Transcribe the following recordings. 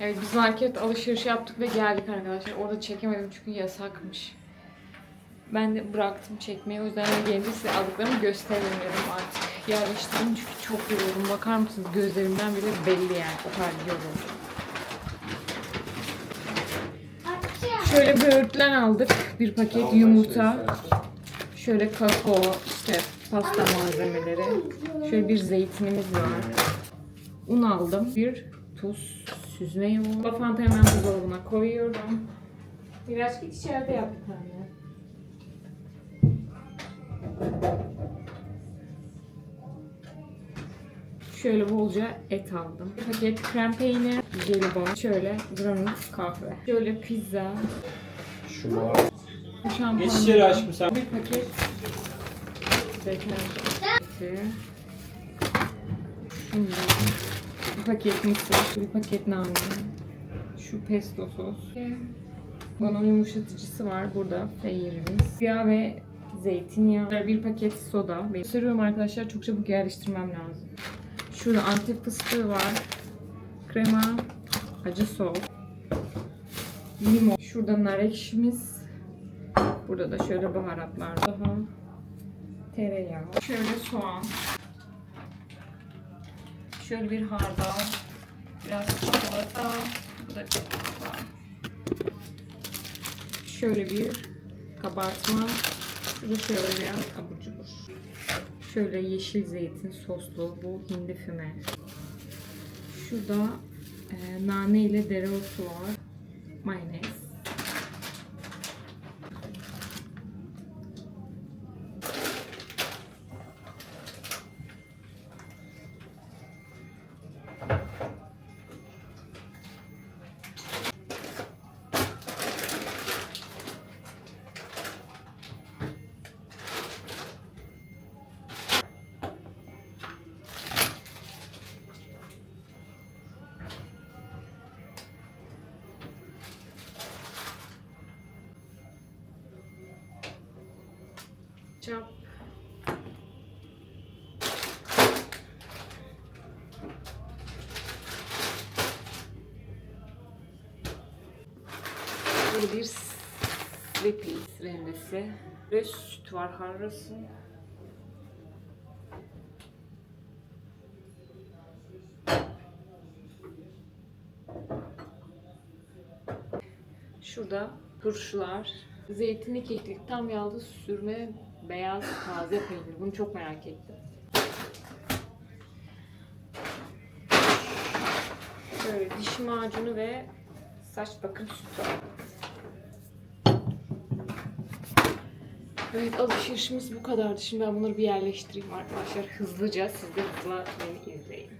Evet biz market alışveriş yaptık ve geldik arkadaşlar. Orada çekemedim çünkü yasakmış. Ben de bıraktım çekmeyi. O yüzden ben gelince size aldıklarımı gösteririm dedim artık. Yerleştirdim çünkü çok yoruldum. Bakar mısınız gözlerimden bile belli yani. O kadar yoruldum. Şöyle böğürtlen aldık. Bir paket yumurta. Şöyle kakao, işte pasta malzemeleri. Şöyle bir zeytinimiz var. Un aldım. Bir tuz, süzme yoğurt. Fanta hemen buzdolabına koyuyorum. Biraz git içeride yap bir tane. Şöyle bolca et aldım. Bir paket krem peynir, jelibon, şöyle granit kahve. Şöyle pizza, Şu var. Geç içeri aşkım sen. Bir paket bekler. Bir paket mısır, bir paket nane, şu pesto sos. Bunun yumuşatıcısı var burada peynirimiz. Yağ ve zeytinyağı, bir paket soda. Sürüyorum arkadaşlar çok çabuk yerleştirmem lazım. Şurada antep fıstığı var. Krema, acı sos, limon. Şurada nar ekşimiz. Burada da şöyle baharatlar daha. Tereyağı. Şöyle soğan. Şöyle bir hardal. Biraz çikolata. Bu da çikolata. Şöyle bir kabartma. Bu şöyle biraz abur cubur. Şöyle yeşil zeytin soslu bu hindi füme. Şurada e, nane ile dereotu var. Mayonez. Böyle bir Sleepy rendesi. Ve süt var harrası. Şurada Turşular. Zeytinli keklik, tam yağlı sürme, beyaz taze peynir. Bunu çok merak ettim. Şöyle diş macunu ve saç bakım sütü. Evet alışverişimiz bu kadardı. Şimdi ben bunları bir yerleştireyim arkadaşlar. Hızlıca siz de hızla beni izleyin.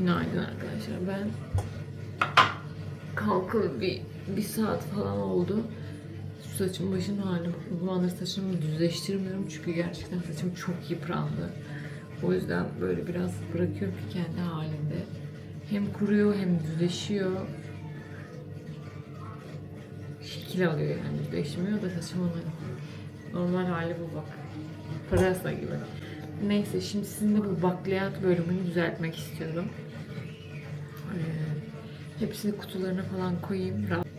Günaydın arkadaşlar. Ben kalkalı bir, bir saat falan oldu. Şu saçım başım bakın. Bu zamandır saçımı düzleştirmiyorum çünkü gerçekten saçım çok yıprandı. O yüzden böyle biraz bırakıyorum ki kendi halinde. Hem kuruyor hem düzleşiyor. Şekil alıyor yani düzleşmiyor da saçımın normal hali bu bak. Pırasa gibi. Neyse şimdi sizinle bu bakliyat bölümünü düzeltmek istiyorum. Ee, hepsini kutularına falan koyayım. Rahat-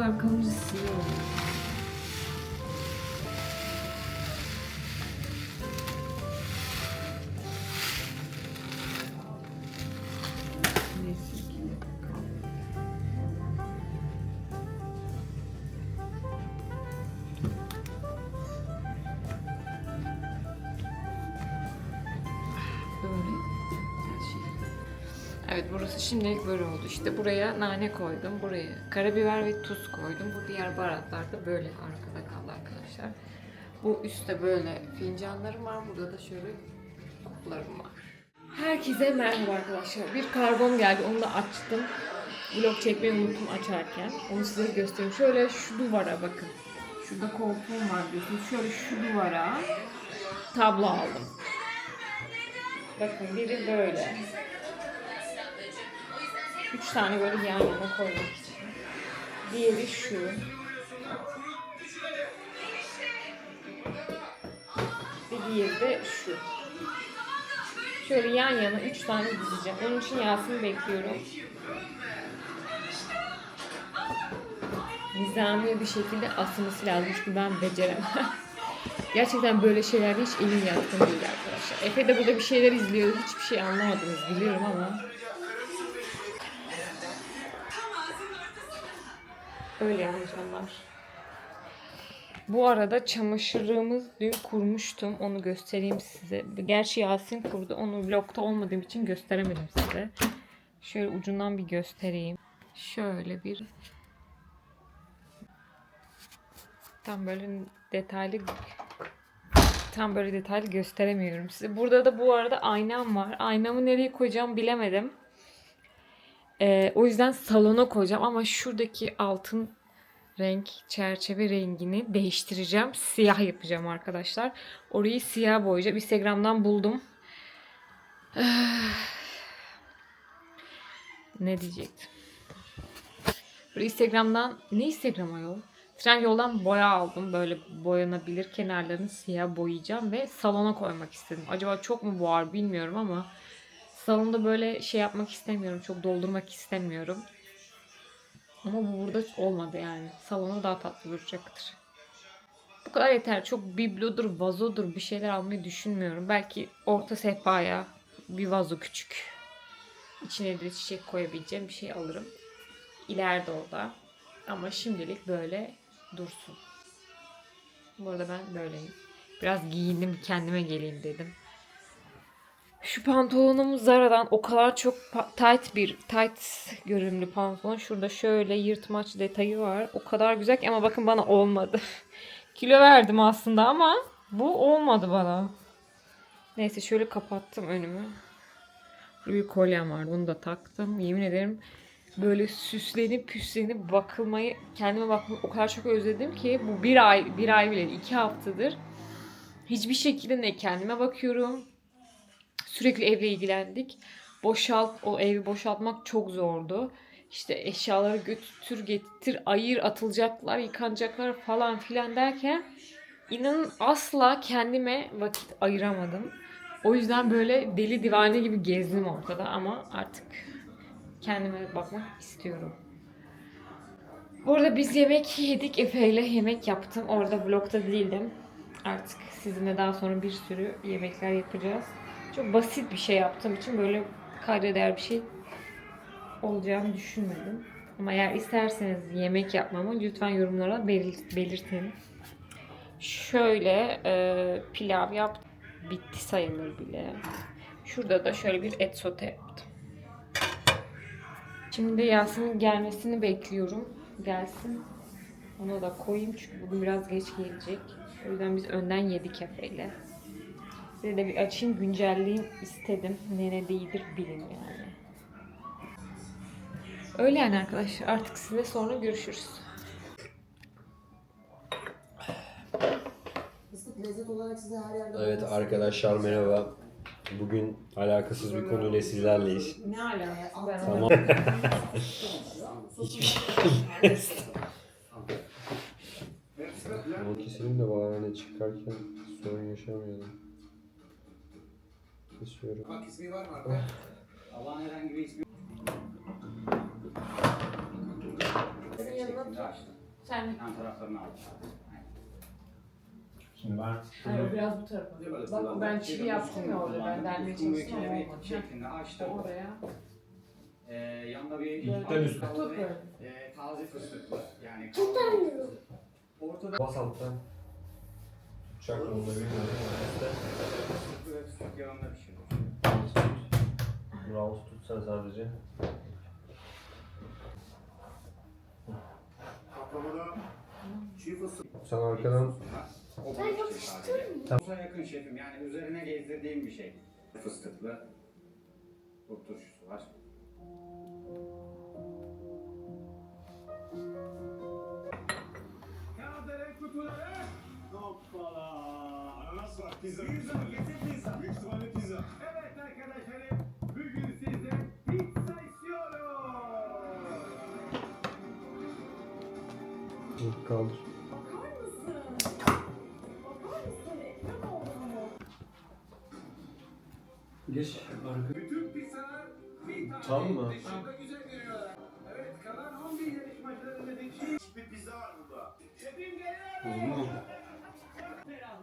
Bu kadar kalınca şimdilik böyle oldu. İşte buraya nane koydum. Buraya karabiber ve tuz koydum. Bu diğer baharatlar da böyle arkada kaldı arkadaşlar. Bu üstte böyle fincanlarım var. Burada da şöyle kuplarım var. Herkese merhaba arkadaşlar. Bir karbon geldi. Onu da açtım. Vlog çekmeyi unuttum açarken. Onu size göstereyim. Şöyle şu duvara bakın. Şurada koltuğum var diyorsunuz. Şöyle şu duvara tablo aldım. Bakın biri böyle. Üç tane böyle yan yana koymak için. Diğeri şu. Bir diğeri de şu. Şöyle yan yana üç tane dizeceğim. Onun için Yasin'i bekliyorum. Nizami bir şekilde asılması lazım çünkü ben beceremem. Gerçekten böyle şeylerde hiç elim yatkın değil arkadaşlar. Efe de burada bir şeyler izliyor. Hiçbir şey anlamadınız biliyorum ama. Öyle yani canlar. Bu arada çamaşırımız dün kurmuştum. Onu göstereyim size. Gerçi Yasin kurdu. Onu vlogta olmadığım için gösteremedim size. Şöyle ucundan bir göstereyim. Şöyle bir tam böyle detaylı tam böyle detaylı gösteremiyorum size. Burada da bu arada aynam var. Aynamı nereye koyacağım bilemedim. Ee, o yüzden salona koyacağım ama şuradaki altın renk çerçeve rengini değiştireceğim. Siyah yapacağım arkadaşlar. Orayı siyah boyayacağım. Instagram'dan buldum. ne diyecektim? Böyle Instagram'dan ne Instagram ayol? Trendyol'dan boya aldım. Böyle boyanabilir kenarlarını siyah boyayacağım ve salona koymak istedim. Acaba çok mu boğar bilmiyorum ama salonda böyle şey yapmak istemiyorum. Çok doldurmak istemiyorum. Ama bu burada olmadı yani. Salona daha tatlı duracaktır. Bu kadar yeter. Çok biblodur, vazodur bir şeyler almayı düşünmüyorum. Belki orta sehpaya bir vazo küçük. İçine de çiçek koyabileceğim bir şey alırım. İleride orada. Ama şimdilik böyle dursun. Bu arada ben böyleyim. Biraz giyindim kendime geleyim dedim. Şu pantolonum Zara'dan o kadar çok tight bir tight görünümlü pantolon. Şurada şöyle yırtmaç detayı var. O kadar güzel ki ama bakın bana olmadı. Kilo verdim aslında ama bu olmadı bana. Neyse şöyle kapattım önümü. Bir kolyem var. Bunu da taktım. Yemin ederim böyle süslenip püslenip bakılmayı, kendime bakmayı o kadar çok özledim ki bu bir ay, bir ay bile iki haftadır hiçbir şekilde ne kendime bakıyorum. Sürekli evle ilgilendik. Boşalt, o evi boşaltmak çok zordu. İşte eşyaları götür getir, ayır, atılacaklar, yıkanacaklar falan filan derken inanın asla kendime vakit ayıramadım. O yüzden böyle deli divane gibi gezdim ortada ama artık kendime bakmak istiyorum. Bu arada biz yemek yedik Efe ile yemek yaptım. Orada vlogda değildim. Artık sizinle daha sonra bir sürü yemekler yapacağız. Çok basit bir şey yaptığım için böyle kayda değer bir şey olacağını düşünmedim. Ama eğer isterseniz yemek yapmamı lütfen yorumlara belir- belirtin. Şöyle e, pilav yaptım. Bitti sayılır bile. Şurada da şöyle bir et sote yaptım. Şimdi Yasin'in gelmesini bekliyorum. Gelsin. Onu da koyayım çünkü bugün biraz geç gelecek. O yüzden biz önden yedik Efe'yle. Size de bir açayım güncelleyeyim istedim. Neredeydir bilin yani. Öyle yani arkadaşlar. Artık sizinle sonra görüşürüz. Fıstık lezzet olarak size her yerde Evet arkadaşlar merhaba. Bugün alakasız bir konuyla sizlerleyiz. Ne alakası ben Tamam. Hiçbir şey Ama keselim de bari hani çıkarken sorun yaşamayalım. Kesiyorum. Bak ismi var mı arkadaşlar? Allah'ın herhangi bir ismi Senin yanına açtım. Sen Yan taraflarını aldım. Şimdi ben Hayır, biraz bu tarafa. Bak ben çivi yaptım ya orada ben ve çalıştım ama olmadı. şeklinde açtım. Oraya. Ee, yanında bir İlkten üstte. Tut böyle. Ee, taze fıstıklı. Yani Ortada bas alttan. Tutacak mı onu da bilmiyorum. fıstıklı ve fıstık yanında pişiriyor. Mouse tutsan sadece. Sen arkadan şey sadece. Musa yakın şefim yani üzerine gezdirdiğim bir şey. Fıstıklı. Bu turşusu var. Hoppala. Ananas var, pizza. Pizza, getir pizza. Büyük ihtimalle pizza. Evet arkadaşlarım, bugün size pizza istiyorum. kaldır. Geç arka. Bütün pizzalar bir tane. Tam mı? Dışında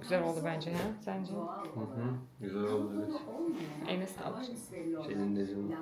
Çok güzel oldu bence ha. Sence? Hı hı. Güzel oldu evet. Eline sağlık. Senin de canım.